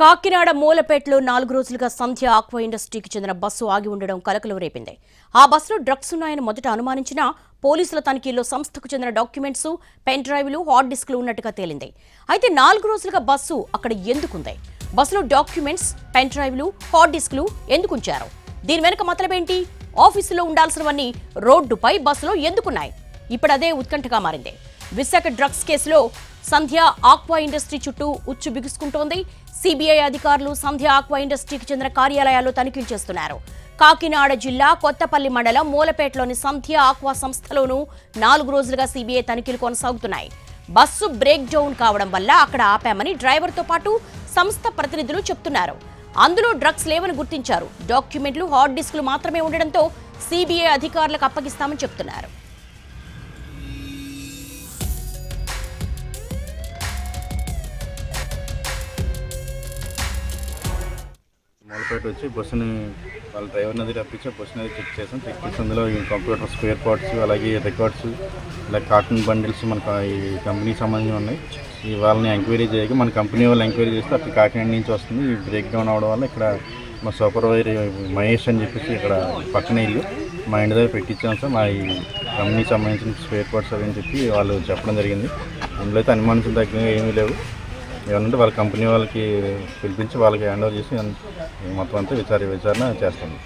కాకినాడ మూలపేటలో నాలుగు రోజులుగా సంధ్య ఆక్వా ఇండస్ట్రీకి చెందిన బస్సు ఆగి ఉండడం కలకలం రేపింది. ఆ బస్సులో డ్రగ్స్ ఉన్నాయని మొదట అనుమానించిన పోలీసుల తనిఖీల్లో సంస్థకు చెందిన డాక్యుమెంట్స్ పెన్ డ్రైవ్లు హార్డ్ డిస్క్లు ఉన్నట్టుగా తేలింది. అయితే నాలుగు రోజులుగా బస్సు అక్కడ ఎందుకుంది? బస్సులో డాక్యుమెంట్స్ పెన్ డ్రైవ్లు హార్డ్ డిస్క్లు ఎందుకుంచారు? దీని వెనుక మతలబేంటి? ఆఫీసులో ఉండాల్సినవన్నీ రోడ్డుపై బస్సులో ఎందుకున్నాయి? ఇప్పుడు అదే ఉత్కంఠగా మారింది. విశాఖ డ్రగ్స్ కేసులో సంధ్య ఆక్వా ఇండస్ట్రీ చుట్టూ ఉచ్చు బిగుసుకుంటోంది. సిబిఐ అధికారులు సంధ్య ఆక్వా ఇండస్ట్రీకి చెందిన కార్యాలయాల్లో తనిఖీలు చేస్తున్నారు. కాకినాడ జిల్లా కొత్తపల్లి మండలం మూలపేటలోని సంధ్య ఆక్వా సంస్థలోనూ నాలుగు రోజులుగా సిబిఐ తనిఖీలు కొనసాగుతున్నాయి. బస్సు బ్రేక్ డౌన్ కావడం వల్ల అక్కడ ఆపామని డ్రైవర్తో పాటు సంస్థ ప్రతినిధులు చెప్తున్నారు. అందులో డ్రగ్స్ లేవని గుర్తించారు. డాక్యుమెంట్లు హార్డ్ డిస్క్లు మాత్రమే ఉండడంతో సిబిఐ అధికారులకు అప్పగిస్తామని చెప్తున్నారు. మూలపేట వచ్చి బస్సుని వాళ్ళ డ్రైవర్ నది రప్పించి బస్సుని అది చెక్ చేసాం. చెక్ చేసి అందులో ఈ కంప్యూటర్ స్పేర్ పార్ట్స్ అలాగే రికార్డ్స్ ఇలా కాటన్ బండిల్స్ మనకు ఈ కంపెనీకి సంబంధించి ఉన్నాయి. ఈ వాళ్ళని ఎంక్వైరీ చేయక మన కంపెనీ వాళ్ళు ఎంక్వైరీ చేస్తే అక్కడ కాకినాడ నుంచి వస్తుంది. ఈ బ్రేక్ డౌన్ అవడం వల్ల ఇక్కడ మా సూపర్వైజర్ మహేష్ అని చెప్పేసి ఇక్కడ పక్కన ఇల్లు. మా ఇంటి దగ్గర పెట్టించాం సార్. మా ఈ కంపెనీకి సంబంధించిన స్పేర్ పార్ట్స్ అవి అని చెప్పి వాళ్ళు చెప్పడం జరిగింది. అందులో అయితే అనుమానించిన తగ్గ ఏమీ లేవు. ఏమంటే వాళ్ళ కంపెనీ వాళ్ళకి పిలిపించి వాళ్ళకి హ్యాండ్ ఓవర్ చేసి మొత్తం అంతా విచార విచారణ చేస్తాము.